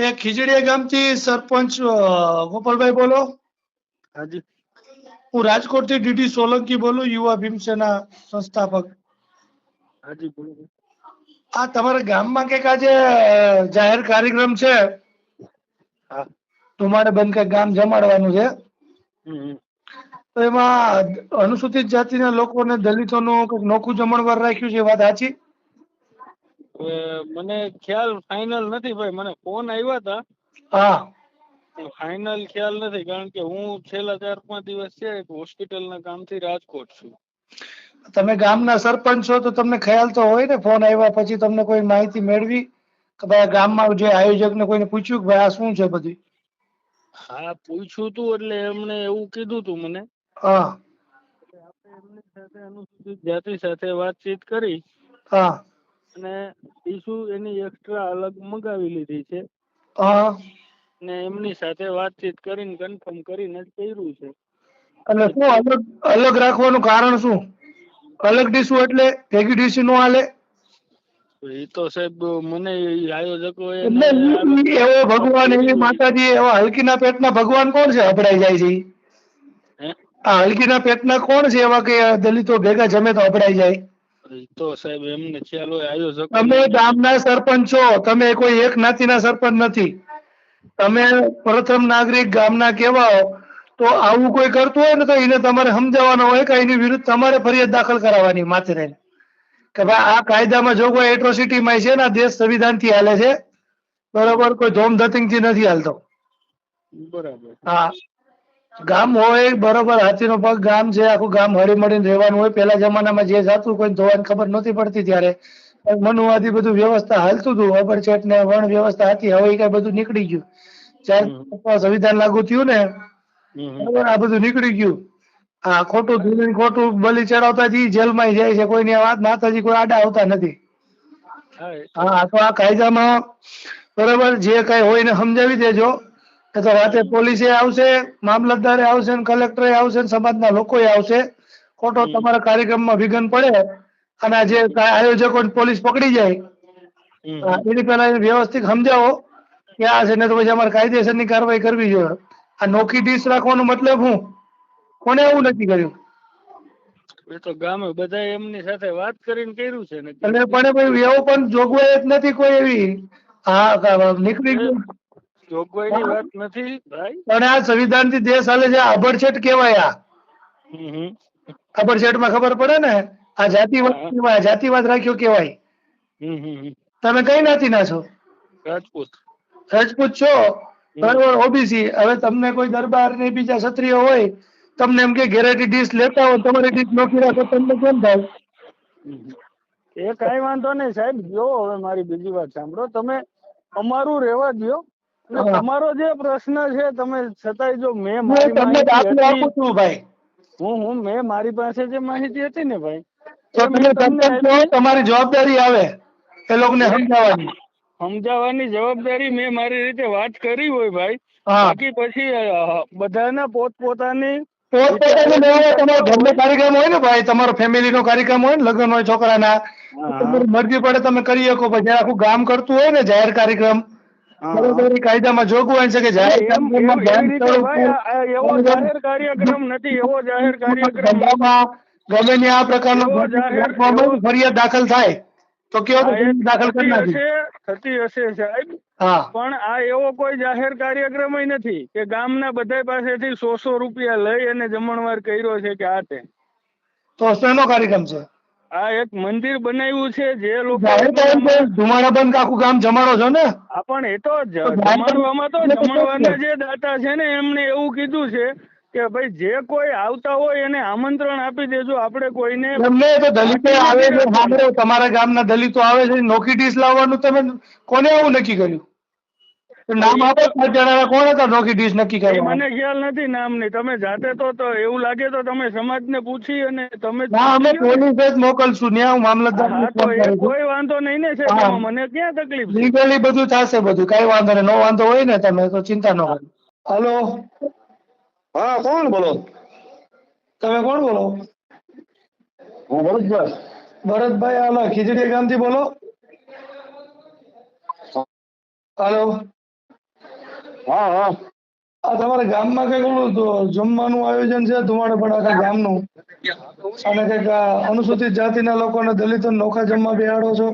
એ ખીજડીયા ગામથી સરપંચ ગોપાલભાઈ બોલો. હાજી. હું રાજકોટથી ડીડી સોલંકી બોલું યુવા ભીમસેના સંસ્થાપક. હાજી બોલો. આ તમારા ગામમાં કંઈક આજે જાહેર કાર્યક્રમ છે? હા. ધુમાડે બંધ કંઈક ગામ જમાડવાનું છે. તો એમાં અનુસૂચિત જાતિના લોકોને દલિતોનું કંઈક નોખું જમણવાર રાખ્યું છે વાત સાચી? મને ખ્યાલ ફાઇનલ નથી ભાઈ. મને ફોન આવ્યા હતા. હા. ફાઇનલ ખ્યાલ નથી કારણ કે હું છેલ્લા ચાર પાંચ દિવસ છે હોસ્પિટલના કામથી રાજકોટ છું. તમે ગામના સરપંચ છો તો તમને ખ્યાલ તો હોય ને ફોન આવ્યા પછી તમને કોઈ માહિતી મેળવી? કે ભાઈ ગામમાં જે આયોજકને કોઈને પૂછ્યું કે ભાઈ આ શું છે બધું? હા પૂછ્યું તું એટલે એમણે એવું કીધું તું મને. હા. એમની સાથે અનુસૂચિત જાતિ સાથે વાતચીત કરી. હા. અને ઈસુ એની એક્સ્ટ્રા અલગ મંગાવી લીધી છે. ને એમની સાથે વાતચીત કરીને કન્ફર્મ કરીને કર્યું છે. એટલે શું અલગ અલગ રાખવાનું કારણ શું? અલગ ડીશું એટલે ભેગી ડીશ નો હાલે? એ તો સાહેબ મને આયોજકો એવો ભગવાન એવી માતાજી એવા હલકીના પેટના ભગવાન કોણ છે? અભડાઈ જાય છે? આ હલકીના પેટના કોણ છે એવા કે દલિતો ભેગા જમે તો અભડાઈ જાય? તો સાહેબ એમને ખ્યાલ હોય આયોજકો તમે ગામના સરપંચ છો તમે કોઈ એક જ્ઞાતિના સરપંચ નથી. તમે પ્રથમ નાગરિક ગામના કહેવાઓ તો આવું કોઈ કરતું હોય ને તો એને તમારે સમજાવવાનો હોય કે એની વિરુદ્ધ તમારે ફરિયાદ દાખલ કરાવવાની માથે રહીને. કે ભાઈ આ કાયદામાં જો કોઈ એટ્રોસિટી માં છે ને આ દેશ સંવિધાનથી હાલે છે બરોબર કોઈ ધોમ ધતિંગથી નથી હાલતો. બરાબર. હા. ગામ હોય બરોબર હાથીનો પગ ગામ છે આખું ગામ હળી મળીને રહેવાનું હોય. પેલા જમાનામાં જે જાતું કોઈ ધોવાની ખબર નહોતી પડતી ત્યારે. મનુવાદી બધું વ્યવસ્થા હાલતું હતું. અબરચેટ ને વણ વ્યવસ્થા હતી. હવે કઈ બધું નીકળી ગયું. ચાર સંવિધાન લાગુ થયું ને. બરોબર આ બધું નીકળી ગયું. આ ખોટું ધૂળીને ખોટું બલી ચડાવતા જી જેલમાં જાય છે. કોઈની વાત માતાજી કોઈ આડા આવતા નથી. હા તો આ કાયદામાં બરોબર જે કઈ હોય એને સમજાવી દેજો. તો રાતે પોલીસે આવશે મામલતદારે આવશે ને કલેક્ટરે આવશે ને સમાજના લોકોએ આવશે. ખોટો તમારા કાર્યક્રમમાં વિઘન પડે અને આ જે આયોજકો પોલીસ પકડી જાય એની પહેલા વ્યવસ્થિત સમજાવો કે આ છે ને તો પછી અમારે કાયદેસરની કાર્યવાહી કરવી જોઈએ. આ નોખી ડીશ રાખવાનો મતલબ હું? કોને એવું નથી કર્યું? એ તો ગામે બધા એમની સાથે વાત કરીને કર્યું છે ને. એટલે પણ એવું પણ જોગવાઈ જ નથી કોઈ એવી. હા નીકળી ગયું. જોગવાઈની વાત નથી ભાઈ? પણ આ સંવિધાનથી દેશ હાલે છે આ અભડછેટ કેવાય આ. હમ હમ. અભડછેટમાં ખબર પડે ને? આ જાતિવાદ જાતિવાદ રાખ્યો હમ. તમે કઈ નાતી ના છો? રાજપૂત. રાજપૂત છો? બરોબર ઓબીસી હવે તમને કોઈ દરબાર ને બીજા ક્ષત્રિય હોય તમને એમ કે ઘેરેથી ડીશ લેતા હોય તમારી ડીશ નોખી રાખો તમને કેમ થાય. એ કઈ વાંધો નહીં સાહેબ. જો હવે મારી બીજી વાત સાંભળો. તમે અમારું રહેવા હા. તમારો જે પ્રશ્ન છે તમે છતાંય જો મેં હું મારી માહિતી આપું છું ભાઈ. હું હું મેં મારી પાસે જે માહિતી હતી ને ભાઈ તમારી જવાબદારી આવે એ લોકોને સમજાવવાની. સમજાવવાની જવાબદારી મેં મારી રીતે વાત કરી હોય ભાઈ. બાકી પછી બધાના પોતપોતાની પોતપોતાનું લેવા તમારો ઘરનો કાર્યક્રમ હોય ને ભાઈ તમારો ફેમિલી નો કાર્યક્રમ હોય ને લગ્ન હોય છોકરાના મરજી પડે તમે કરી શકો પણ આખું ગામ કરતું હોય ને જાહેર કાર્યક્રમ. બરોબર કાયદામાં જોગવાઈ છે કે જાહેર એવી જાહેર કાર્યક્રમ નથી એવો જાહેર કાર્યક્રમ ગમે ને આ પ્રકારનો ફરિયાદ દાખલ થાય તો કેવો દાખલ કરી નાખી થતી હશે સાહેબ. પણ આ એવો કોઈ જાહેર કાર્યક્રમ નથી કે ગામના બધા પાસેથી સો સો રૂપિયા લઈ અને જમણવાર કર્યો છે કે આ તે. તો શેનો કાર્યક્રમ છે? આ એક મંદિર બનાવ્યું છે જે લોકો ધુમાડા બંધ આખું ગામ જમાડો છો ને? પણ એ તો જમાડવામાં તો જમાડવાના જે દાતા છે ને એમને એવું કીધું છે કે ભાઈ જે કોઈ આવતા હોય એને આમંત્રણ આપી દેજો આપણે કોઈને એમને તો દલિતો આવે છે તમારા ગામના દલિતો આવે છે નોકી ડીશ લાવવાનું તમે કોને એવું નક્કી કર્યું? નામ આપો પાંચ જણાના કોણ હતા નોખી ડીશ નક્કી એ કરવા મને ખ્યાલ નથી નામની તમે જાતે તો તો એવું લાગે તો તમે સમાજને પૂછી અને તમે ના અમે ને. પોલીસ જ મોકલશું ન્યા હું મામલતદાર કોઈ વાંધો નહીં ને સાહેબ મને ક્યાં તકલીફ લીગલી બધું થશે બધું કઈ વાંધો નહીં. નો વાંધો હોય ને તમે તો ચિંતા ન કરો. હલો. હા કોણ બોલો? તમે કોણ બોલો? હું ભરતભાઈ. ભરતભાઈ આલા ખીજડીયા ગામથી બોલો. હલો. હા હા. આ તમારા ગામમાં કંઈક ઓલું જમવાનું આયોજન છે ધુમાડે આખા ગામનું? અને કંઈક અનુસૂચિત જાતિના લોકોને દલિતો નોખા જમવા બેહાડો છો?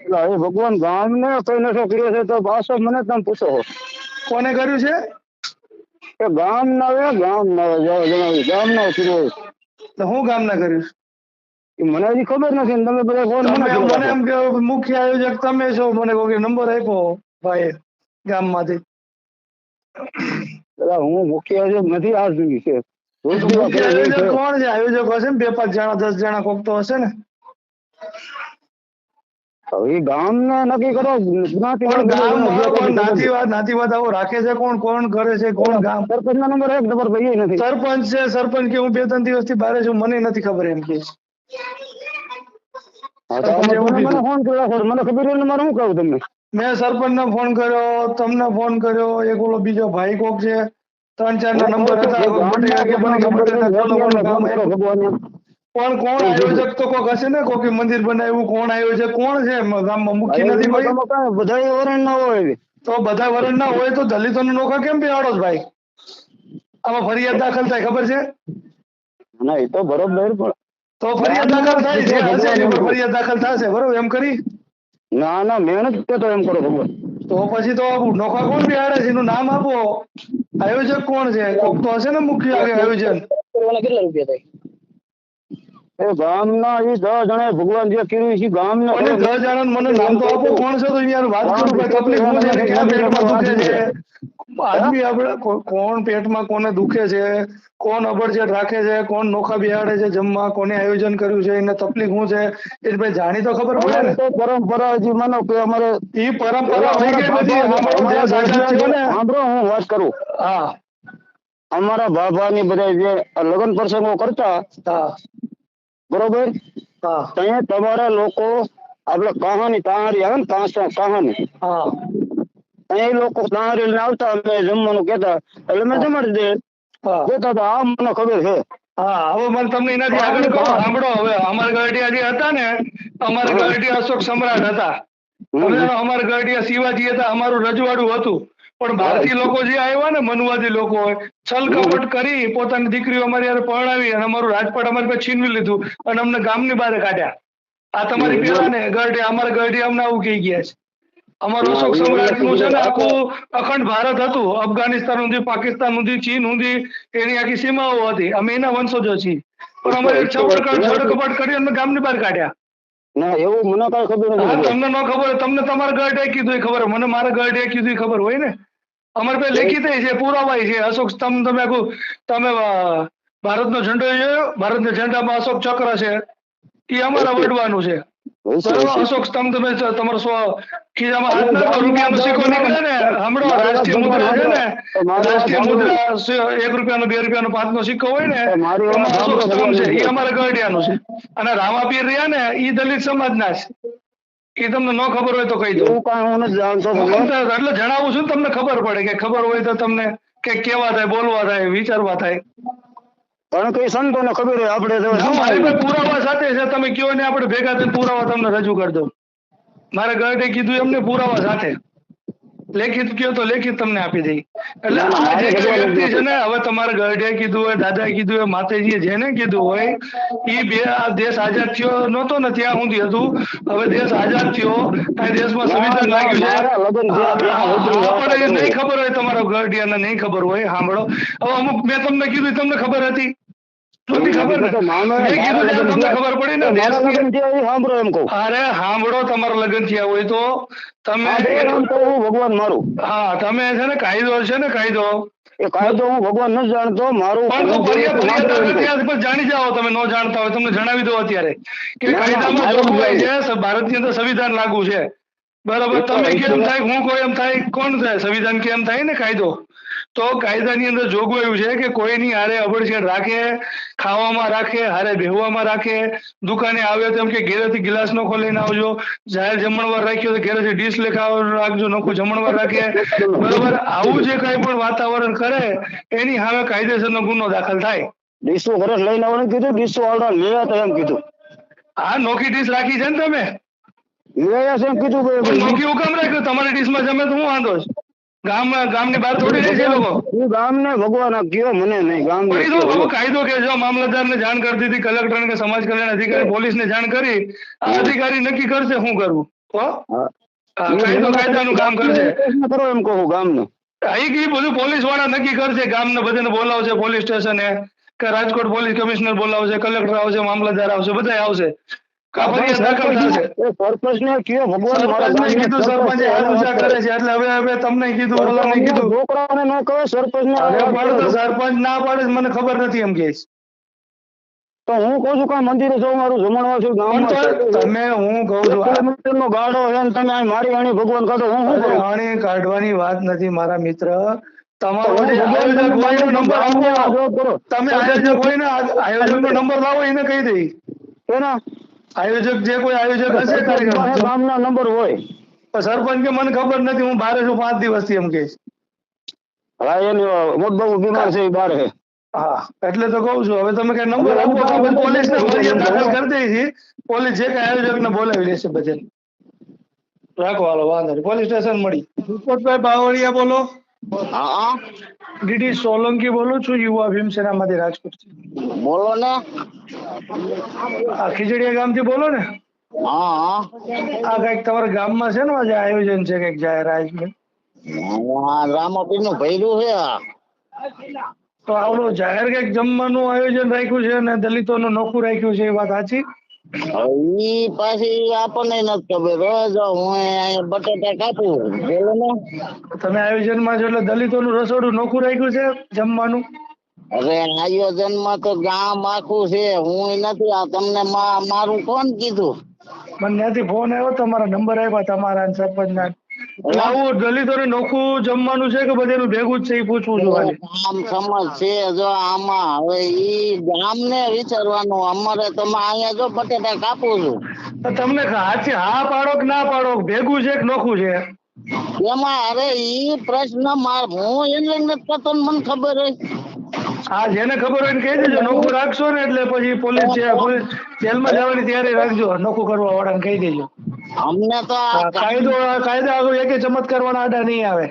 એટલે હવે ભગવાન ગામ ને કઈ નશો કર્યો છે તો પાછો મને તમે પૂછો. કોને કર્યું છે? કે ગામ ના આવે ગામ ના આવે જાઓ જણાવી ગામ ના કર્યો તો હું ગામના કર્યું? છે? મને હજી ખબર નથી તમે બધા ફોન કર્યો મને એમ કે મુખ્ય આયોજક તમે છો મને કોઈ નંબર આપ્યો ભાઈ ગામમાંથી પેલા હું મુખ્ય આયોજક નથી આ છે મુખ્ય આયોજક કોણ છે? આયોજક હશે ને? બે પાંચ જણા દસ જણા કોક તો હશે ને? હવે ગામ ને નક્કી કરો નાતીવાદ નાતીવાદ આવો રાખે છે કોણ? કોણ કરે છે? કોણ ગામ? સરપંચ ના નંબર એક નંબર ભાઈ નથી. સરપંચ છે સરપંચ કે હું બે ત્રણ દિવસથી બહાર છું મને નથી ખબર એમ કે મને ફોન કર્યો મને ખબર મારે શું કહું તમને? મેં સરપંચને ફોન કર્યો તમને ફોન કર્યો એક ઓલો બીજો ભાઈ કોક છે ત્રણ ચાર ના નંબર પણ કોણ આયોજક તો કોક હશે ને કોક મંદિર બનાવ્યું કોણ આયોજક કોણ છે ગામમાં મુખ્ય નથી ભાઈ. બધા વરણ ના હોય તો બધા વરણ ના હોય તો દલિતો નો નોખા કેમ બેહાડો ભાઈ? આમાં ફરિયાદ દાખલ થાય ખબર છે? ના એ તો બરોબર પણ તો ફરિયાદ દાખલ થાય છે ફરિયાદ દાખલ થશે બરોબર એમ કરી? ના ના મેં નથી કહેતો એમ કરો ભગવાન. તો પછી તો નોખા કોણ બિહાડે છે? એનું નામ આપો. આયોજક કોણ છે? કોક તો હશે ને મુખ્ય આયોજન? કેટલા રૂપિયા થાય? એ ગામના એ દસ જણા ભગવાન જે કર્યું છે ગામના અને દસ જણા મને નામ તો આપો. કોણ છે તો યાર વાત કરું ભાઈ તકલીફ શું છે? ક્યાં પેટમાં દુખે છે? આદમી આપણે કોણ પેટમાં કોને દુખે છે? કોણ અબડજેટ રાખે છે કોણ નોખા બિહાડે છે જમવા કોને આયોજન કર્યું છે એને તકલીફ શું છે એ ભાઈ જાણી તો ખબર પડે ને. પરંપરા હજી માનો કે અમારે એ પરંપરા બધી સાંભળો હું વાત કરું. હા. અમારા બાબાની બધા જે લગ્ન પ્રસંગો કરતા બરોબર? હા. ત્યાં તમારા લોકો આપડે કહાની તાહારી આવે ને કાંસા કહાની. હા. એ લોકો તાહારી આવતા અમે જમવાનું કેતા એટલે મેં જમાડી દે કહેતા હતા આ મને ખબર છે. હા હવે મને તમને એનાથી આગળ કહો. સાંભળો હવે અમારા ગઢિયા જે હતા ને અમારા ગઢિયા અશોક સમ્રાટ હતા. અમારા ગરડિયા શિવાજી હતા અમારું રજવાડું હતું. પણ ભારતીય લોકો જે આવ્યા ને મનુવાદી લોકો હોય છલકપટ કરી પોતાની દીકરીઓ અમારી યાર પરણાવી અને અમારું રાજપાટ અમારી પાસે છીનવી લીધું અને અમને ગામની બહાર કાઢ્યા. આ તમારી પેલા ને ગઢિયા અમારા ગરડિયા અમને આવું કહી ગયા છે. અમારું અશોક સમ્રાટનું છે. ને આખું અખંડ ભારત હતું. અફઘાનિસ્તાન સુધી પાકિસ્તાન સુધી ચીન સુધી એની આખી સીમાઓ હતી. અમે એના વંશજો છીએ. પણ અમારે છબડ છડકપટ કરી અમે ગામની બહાર કાઢ્યા. ના એવું મને કઈ ખબર નથી. તમને ન ખબર તમને તમારા ગઢે કીધું એ ખબર. મને મારા ગઢે કીધું એ ખબર હોય ને. અમારે પાસે લેખિત છે પુરાવાય છે. અશોક સ્તંભ તમે આખું તમે ભારતનો ઝંડો જોયો? ભારતના ઝંડામાં અશોક ચક્ર છે. એ અમારા વડવાનું છે. અશોક સ્તંભ તમે તમારો સ્વ ખીચામાં હાથ નાખો રૂપિયાનો સિક્કો નીકળે ને હમણાં રાષ્ટ્રીય મુદ્રા છે ને? રાષ્ટ્રીય મુદ્રા સ- એક રૂપિયાનો બે રૂપિયાનો પાંચનો સિક્કો હોય ને અશોક સ્તંભ છે એ અમારા ગઢિયાનું છે. અને રામાપીર રહ્યા ને એ દલિત સમાજના છે. એ તમને ન ખબર હોય તો કહી કઈ હું જાણતો એટલે જણાવું છું તમને ખબર પડે કે ખબર હોય તો તમને કે કેવા થાય બોલવા થાય વિચારવા થાય. કારણ કે સંતોને ખબર હોય આપણે પુરાવા સાથે છે તમે કયો ને આપણે ભેગા થઈને પુરાવા તમને રજૂ કરી દઉં. મારે ગઢે કીધું એમને પુરાવા સાથે. લેખિત કયો તો લેખિત તમને આપી દઈ. એટલે વ્યક્તિ છે ને હવે તમારે ગઢે કીધું હોય દાદા કીધું હોય માતાજીએ જેને કીધું હોય એ બે આ દેશ આઝાદ થયો નહોતો ને ત્યાં સુધી હતું. હવે દેશ આઝાદ થયો આ દેશમાં સંવિધાન લાગ્યું છે. એ નહીં ખબર હોય તમારા ગઢિયાને નહીં ખબર હોય સાંભળો. હવે અમુક મેં તમને કીધું તમને ખબર હતી. નથી ખબર ને? મેં કીધું ત્યારે તમને ખબર પડી ને? મારા દેશની- લગ્ન થયા એ સાંભળો એમ કહું. અરે સાંભળો તમારા લગ્ન થયા હોય તો તમે આ બે નામ તો હું ભગવાન મારું. હા તમે છે ને કાયદો છે ને કાયદો? એ કાયદો હું ભગવાન ન જાણતો મારું પણ જાણી જાઓ તમે ન જાણતા હોય તમને જણાવી દો અત્યારે કે ભારતની કાયદામાં જોગવાઈ છે ભારતની અંદર સંવિધાન લાગુ છે. બરાબર તમે કેમ થાય હું કોઈ એમ થાય કોણ થાય? સંવિધાન કેમ થાય ને કાયદો? તો કાયદાની અંદર જોગવાયું છે કે કોઈની હારે અભડછેડ રાખે ખાવામાં રાખે હારે બેહવામાં રાખે દુકાને આવ્યો તેમ કે ઘેરેથી ગિલાસ નો લઈને આવજો જાહેર જમણવાર રાખ્યો તો ઘેરેથી ડીશ લેખા રાખજો નોખું જમણવાર રાખે. બરોબર? આવું જે કઈ પણ વાતાવરણ કરે એની સામે કાયદેસરનો ગુનો દાખલ થાય. ડીશો વરસ લઈને આવવાનું કીધું ડીશો આવડા લેવા તો એમ કીધું. આ નોખી ડીશ રાખી છે ને તમે? લેવા એમ કીધું નોખી હું કામ રાખ્યું તમારી ડીશમાં જમે તો હું વાંધો છે? ગામ ગામની બહાર થોડી રહે છે લોકો? હું ગામને ભગવાન કયો મને નહીં ગામને પણ એ તો કયો. બાબુ કાયદો કે જો મામલતદારને જાણ કરી દીધી કલેક્ટર કે સમાજ કલ્યાણ અધિકારી પોલીસને જાણ કરી અધિકારી નક્કી કરશે શું કરવું? કાયદો કાયદાનું કામ કરશે. કરો એમ કહું ગામને. અહીં ઈ બધું પોલીસવાળા નક્કી કરશે ગામને બધાને બોલાવશે પોલીસ સ્ટેશને કે રાજકોટ પોલીસ કમિશનર બોલાવશે કલેક્ટર આવશે મામલતદાર આવશે બધા આવશે. સરપંચે ન પાડે મને ખબર નથી એમ કે તો હું છું કે મંદિરે જવું મારું જમણવા છું પણ તો ગામમાં તમે હું કહું છું આ કિલોમીટરનો છે તમે મારી આણી ભગવાન કાઢો હું શું કરું? આણી કાઢવાની વાત નથી મારા મિત્ર. તમારો નંબર આપો. તમે આયોજક હોય ને નંબર લાવો એને કહી દઈ. એના આયોજક જે કોઈ આયોજક હશે કાર્યક્રમ ગામના નંબર હોય. તો સરપંચ કે મને ખબર નથી હું બારે છું પાંચ દિવસથી એમ કે હા એની મોટબાબુ બીમાર છે એ બાર. હા એટલે તો કહું છું હવે તમે કઈ નંબર આપો તો આપણે ફરિયાદ દાખલ કરી પોલીસ જે કઈ આયોજકને બોલાવી લેશે બધે રાખો હાલો વાંધો નહીં પોલીસ સ્ટેશન મળી. ભૂપતભાઈ બાવળિયા બોલો. હા ડીડી સોલંકી બોલું છું યુવા ભીમસેનામાંથી રાજકોટ બોલો ને. આ ખીજડીયા ગામથી બોલો ને? હા આ કંઈક તમારા ગામમાં છે ને આજે આયોજન છે કંઈક જાહેર આયોજન? હા નું ભૈરું છે તો આવડું જાહેર કંઈક જમવાનું આયોજન રાખ્યું છે અને દલિતોનું નોખું રાખ્યું છે એ વાત સાચી? ઈ પાછી આપણને નથી ખબર. રોજ હું અહીંયા બટાટા કાપું બોલો ને. તમે આયોજનમાં છો એટલે દલિતોનું રસોડું નોખું રાખ્યું છે જમવાનું? અરે આયોજનમાં તો ગામ આખું છે. હું નથી આ તમને મારું કોણ કીધું? મને ત્યાંથી ફોન આવ્યો તમારા નંબર આવ્યા તમારા સરપંચ એટલે આવું દલિતોને નોખું જમવાનું છે કે બધેનું ભેગું જ છે એ પૂછવું છું આમ સમજ છે જો આમાં હવે ઈ ગામ ને વિચારવાનું અમારે તો અહીંયા જો બટેટા કાપું છું. તમને સાચી હા પાડો કે ના પાડો ભેગું છે કે નોખું છે? એમાં અરે ઈ પ્રશ્ન માર હું એને નથી કરતો મને ખબર હોય. હા જેને ખબર હોય ને કહી દેજો નોખું રાખશો ને એટલે પછી પોલીસ પોલીસ જેલમાં જવાની તૈયારી રાખજો નોખું કરવા વાળાને કહી દેજો. અમને તો કાયદો કાયદા એકે ચમત્કાર વાળા આડા નહીં આવે.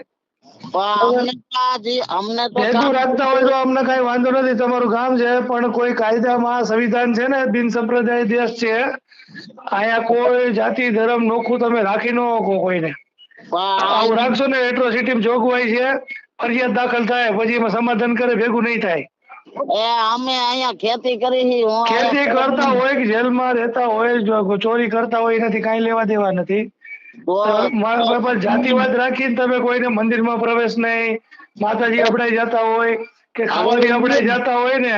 અમને તો કામ- રાખતા હોય તો અમને કઈ વાંધો નથી તમારું ગામ છે પણ કોઈ કાયદામાં સંવિધાન છે ને બિન સંપ્રદાય દેશ છે અહીંયા કોઈ જાતિ ધર્મ નોખું તમે રાખી ન શકો કોઈને. આવું રાખશો ને એટ્રોસિટી જોગવાઈ છે ફરિયાદ દાખલ થાય પછી એમાં સમાધાન કરે ભેગું નહીં થાય. એ અમે અહીંયા ખેતી કરી છે ખેતી કરતા હોય કે જેલમાં રહેતા હોય જો ચોરી કરતા હોય એનાથી કાંઈ લેવા દેવા નથી. મારા બાપા જાતિવાદ રાખીને તમે કોઈને મંદિરમાં પ્રવેશ નહીં માતાજી અપડાઈ જતા હોય કે ખાવાની અપડાઈ જતા હોય ને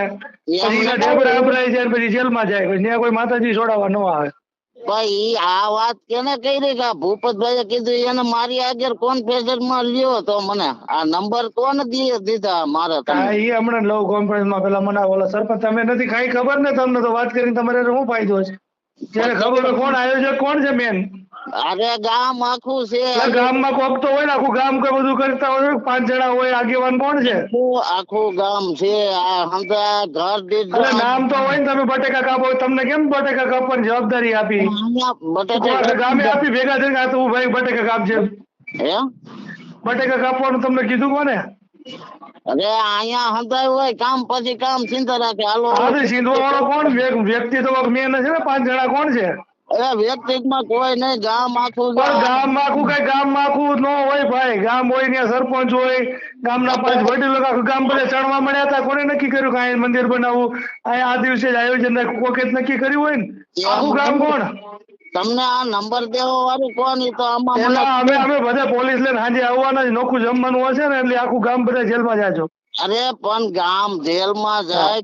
પછી ઢેબરા અપડાઈ જાય પછી જેલમાં જાય ત્યાં કોઈ માતાજી છોડાવવા ન આવે. ભાઈ આ વાત કેને કરી કે ભૂપતભાઈ કીધું, એને મારી આગળ કોન્ફરન્સમાં લ્યો તો મને. આ નંબર કોને દીધા મારે હા એ હમણાં લવ કોન્ફરન્સમાં પેલા મને ઓલા સરપંચ. તમે નથી, કઈ ખબર ને તમને તો વાત કરીને તમારે શું ફાયદો છે? ત્યારે ખબર કોણ આયોજક કોણ છે મેન અરે ગામ આખું છે. ગામ ગામમાં કોક તો હોય ને આખું ગામ કોઈ બધું કરતા હોય પાંચ જણા હોય આગેવાન કોણ છે? આખું ગામ છે આ ઘર દીઠ નામ તો હોય ને તમે બટેકા કાપો તમને કેમ બટેકા કાપવાની જવાબદારી આપી? બટેકા ગામે આપી ભેગા થઈને આ તો હું ભાઈ બટેકા કાપજે. હે? બટેકા કાપવાનું તમને કીધું કોને? અરે અહીંયા હંધાય હોય કામ પછી કામ ચિંતા રાખે. હાલો. સિંધવા વાળો કોણ? વ્યક્તિ તો મેન છે ને પાંચ જણા કોણ છે? અરે વ્યક્તિમાં કોઈ નહીં ગામ આખું પણ ગામ. આખું કઈ ગામ આખું ન હોય ભાઈ. ગામ હોય ને સરપંચ હોય ગામના પાંચ વડીલો આખું ગામ બધા ચણવા મળ્યા હતા. કોને નક્કી કર્યું કે અહીંયા મંદિર બનાવવું? અહીંયા આ દિવસે જ આયોજન કોકે નક્કી કર્યું હોય ને? આખું ગામ કોણ? તમને આ નંબર દેવો વાળું કોણ? તો આમાં અમે અમે બધા પોલીસ લઈને સાંજે આવવાના જ નોખું જમવાનું હશે ને એટલે આખું ગામ બધા જેલમાં જાજો. અરે પણ ગામ જેલમાં જાય.